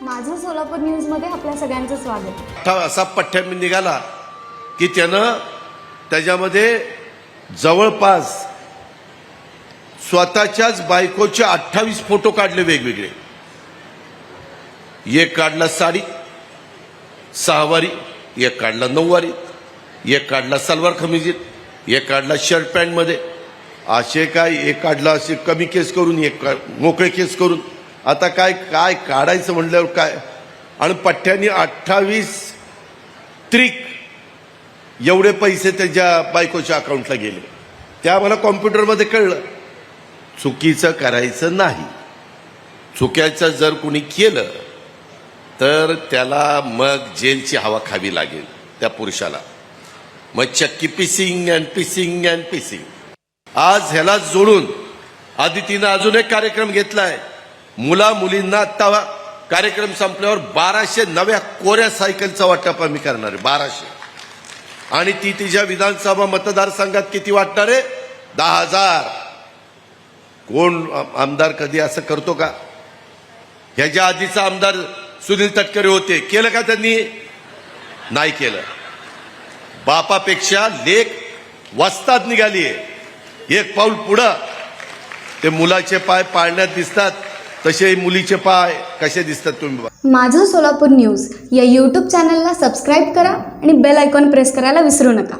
सोलापूर न्यूजमध्ये आपल्या सगळ्यांचं स्वागत. असा पठ्ठ्या निघाला की त्यानं त्याच्यामध्ये जवळपास स्वतःच्याच बायकोचे अठ्ठावीस फोटो काढले वेगवेगळे. एक काढला साडी सहावारी एक काढला नऊवारी एक काढला सलवार खमिजीत एक काढला शर्ट पॅन्टमध्ये. असे काय एक काढला असे कमी केस करून एक मोकळे केस करून. आता काय काय काढायचं म्हटल्यावर काय? आणि पठ्ठ्यानी अठ्ठावीस त्रिक एवढे पैसे त्याच्या बायकोच्या अकाउंटला गेले. त्या मला कॉम्प्युटरमध्ये कळलं. चुकीचं करायचं नाही. चुक्याचं जर कुणी केलं तर त्याला मग जेलची हवा खावी लागेल त्या पुरुषाला. मग चक्की fishing and fishing and fishing. आज ह्याला जोडून आदितीनं अजून एक कार्यक्रम घेतला आहे मुला मुलींना आता कार्यक्रम संपल्यावर बाराशे नव्या कोऱ्या सायकलचा वाटप आम्ही करणार आहे बाराशे. आणि ती तिच्या विधानसभा मतदारसंघात किती वाटणार आहे? दहा हजार. कोण आमदार कधी असं करतो का? ह्याच्या आधीचा आमदार सुनील तटकरे होते. केलं का त्यांनी? नाही केलं. बापापेक्षा लेख वाचतात निघालीये. एक पाऊल पुढं. ते मुलाचे पाय पाळण्यात दिसतात. तसे मुलीचे पाय कसे दिसतात तुम्ही माझं सोलापूर न्यूज या यूट्यूब चॅनलला सबस्क्राईब करा आणि बेल आयकॉन प्रेस करायला विसरू नका.